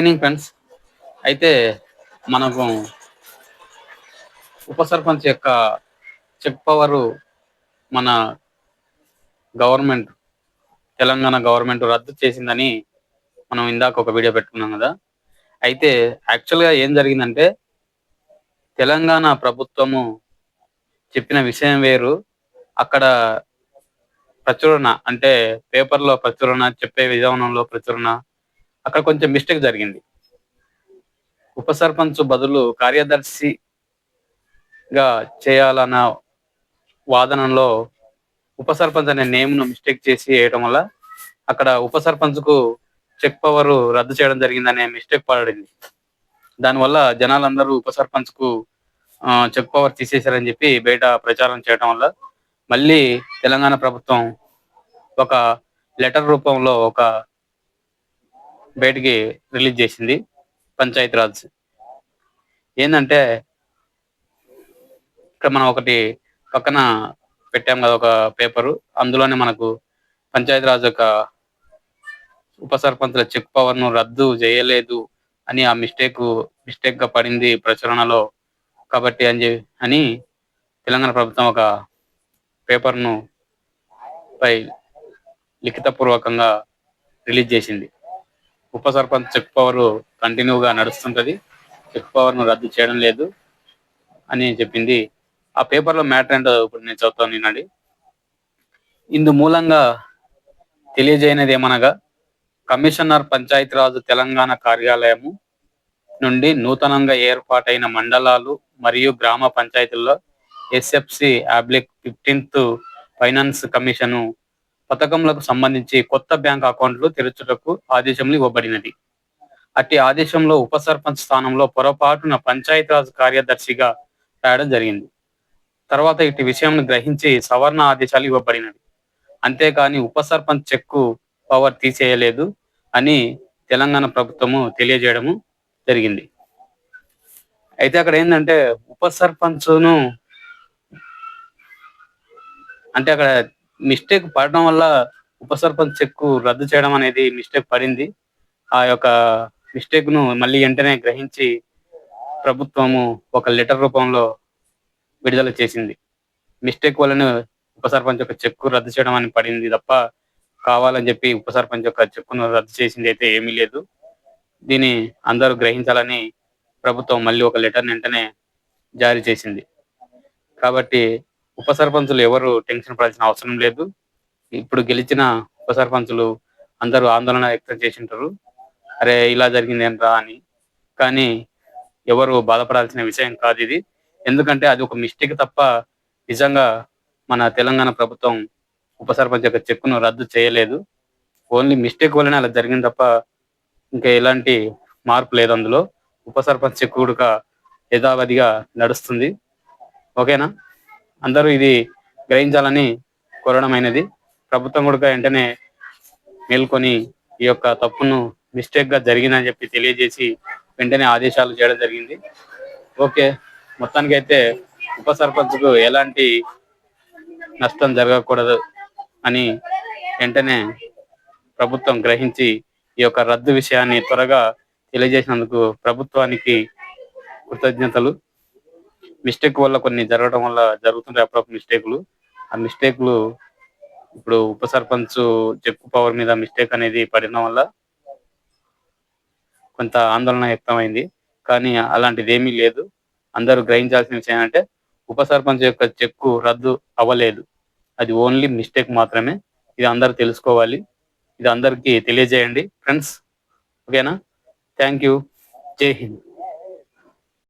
Evening friends అయితే మనకు ఉప సర్పంచ్ యొక్క చెప్పవరు మన గవర్నమెంట్ తెలంగాణ గవర్నమెంట్ రద్దు చేసిందని మనం ఇందాక ఒక వీడియో పెట్టుకున్నాం కదా. అయితే యాక్చువల్గా ఏం జరిగిందంటే తెలంగాణ ప్రభుత్వము చెప్పిన విషయం వేరు. అక్కడ ప్రచురణ అంటే పేపర్లో ప్రచురణ చెప్పే విధానంలో ప్రచురణ అక్కడ కొంచెం మిస్టేక్ జరిగింది. ఉప సర్పంచ్ బదులు కార్యదర్శిగా చేయాలన్న వాదనలో ఉప సర్పంచ్ అనే నేమ్ను మిస్టేక్ చేసి వేయటం వల్ల అక్కడ ఉప సర్పంచ్కు చెక్ పవర్ రద్దు చేయడం జరిగిందనే మిస్టేక్ పడింది. దానివల్ల జనాలందరూ ఉప సర్పంచ్కు చెక్ పవర్ తీసేశారని చెప్పి బయట ప్రచారం చేయడం వల్ల మళ్ళీ తెలంగాణ ప్రభుత్వం ఒక లెటర్ రూపంలో ఒక బయటికి రిలీజ్ చేసింది పంచాయతీరాజ్ ఏంటంటే ఇక్కడ మనం ఒకటి పక్కన పెట్టాం కదా ఒక పేపరు. అందులోనే మనకు పంచాయతీరాజ్ యొక్క ఉప సర్పంచుల చెక్ పవర్ను రద్దు చేయలేదు అని ఆ మిస్టేక్ మిస్టేక్గా పడింది ప్రచురణలో కాబట్టి అని అని తెలంగాణ ప్రభుత్వం ఒక పేపర్ను పై లిఖిత పూర్వకంగా రిలీజ్ చేసింది. ఉప సర్పంచ్ చెక్ పవర్ కంటిన్యూగా నడుస్తుంటది. చెక్ పవర్ను రద్దు చేయడం లేదు అని చెప్పింది. ఆ పేపర్లో మ్యాటర్ ఏంటో ఇప్పుడు నేను చదువుతాను వినండి. ఇందు మూలంగా తెలియజేయనిది ఏమనగా కమిషనర్ పంచాయతీరాజ్ తెలంగాణ కార్యాలయము నుండి నూతనంగా ఏర్పాటైన మండలాలు మరియు గ్రామ పంచాయతీల్లో ఎస్ఎఫ్సి అబ్లిక్ ఫిఫ్టీన్త్ ఫైనాన్స్ కమిషను పథకములకు సంబంధించి కొత్త బ్యాంక్ అకౌంట్లు తెరచుటకు ఆదేశములు ఇవ్వబడినది. అట్టి ఆదేశంలో ఉప సర్పంచ్ స్థానంలో పొరపాటున పంచాయతీరాజ్ కార్యదర్శిగా రాయడం జరిగింది. తర్వాత ఇటు విషయం గ్రహించి సవర్ణ ఆదేశాలు ఇవ్వబడినవి. అంతేకాని ఉప సర్పంచ్ చెక్కు పవర్ తీసేయలేదు అని తెలంగాణ ప్రభుత్వము తెలియజేయడము జరిగింది. అయితే అక్కడ ఏంటంటే ఉప సర్పంచ్ను అంటే అక్కడ మిస్టేక్ పడడం వల్ల ఉప సర్పంచ్ చెక్కు రద్దు చేయడం అనేది మిస్టేక్ పడింది. ఆ యొక్క మిస్టేక్ను మళ్ళీ వెంటనే గ్రహించి ప్రభుత్వము ఒక లెటర్ రూపంలో విడుదల చేసింది. మిస్టేక్ వలన ఉప సర్పంచ్ యొక్క చెక్కు రద్దు చేయడం అని పడింది తప్ప కావాలని చెప్పి ఉప సర్పంచ్ యొక్క చెక్కును రద్దు చేసింది అయితే ఏమీ లేదు. దీన్ని అందరూ గ్రహించాలని ప్రభుత్వం మళ్ళీ ఒక లెటర్ వెంటనే జారీ చేసింది. కాబట్టి ఉప సర్పంచులు ఎవరు టెన్షన్ పడాల్సిన అవసరం లేదు. ఇప్పుడు గెలిచిన ఉప సర్పంచులు అందరూ ఆందోళన వ్యక్తం చేసింటారు. అరే ఇలా జరిగింది ఏంట్రా అని. కానీ ఎవరు బాధపడాల్సిన విషయం కాదు ఇది. ఎందుకంటే అది ఒక మిస్టేక్ తప్ప నిజంగా మన తెలంగాణ ప్రభుత్వం ఉప సర్పంచ్ యొక్క చెక్కును రద్దు చేయలేదు. ఓన్లీ మిస్టేక్ వల్లనే అలా జరిగింది తప్ప ఇంకా ఎలాంటి మార్పు లేదు అందులో. ఉప సర్పంచ్ చెక్కు కూడా యథావధిగా నడుస్తుంది. ఓకేనా? అందరూ ఇది గ్రహించాలని కోరడమైనది. ప్రభుత్వం కూడా వెంటనే మేల్కొని ఈ యొక్క తప్పును మిస్టేక్గా జరిగిందని చెప్పి తెలియజేసి వెంటనే ఆదేశాలు చేయడం జరిగింది. ఓకే మొత్తానికి అయితే ఉప సర్పంచ్కు ఎలాంటి నష్టం జరగకూడదు అని వెంటనే ప్రభుత్వం గ్రహించి ఈ యొక్క రద్దు విషయాన్ని త్వరగా తెలియజేసినందుకు ప్రభుత్వానికి కృతజ్ఞతలు. మిస్టేక్ వల్ల కొన్ని జరగడం వల్ల జరుగుతుంటాయి అప్పుడప్పుడు మిస్టేక్లు. ఆ మిస్టేక్లు ఇప్పుడు ఉప సర్పంచ్ చెక్కు పవర్ మీద మిస్టేక్ అనేది పడడం వల్ల కొంత ఆందోళన వ్యక్తమైంది. కానీ అలాంటిది ఏమీ లేదు. అందరూ గ్రహించాల్సిన విషయం ఏంటంటే ఉప సర్పంచ్ యొక్క చెక్కు రద్దు అవ్వలేదు. అది ఓన్లీ మిస్టేక్ మాత్రమే. ఇది అందరు తెలుసుకోవాలి. ఇది అందరికీ తెలియజేయండి. ఫ్రెండ్స్ ఓకేనా? Thank you. జై హింద్.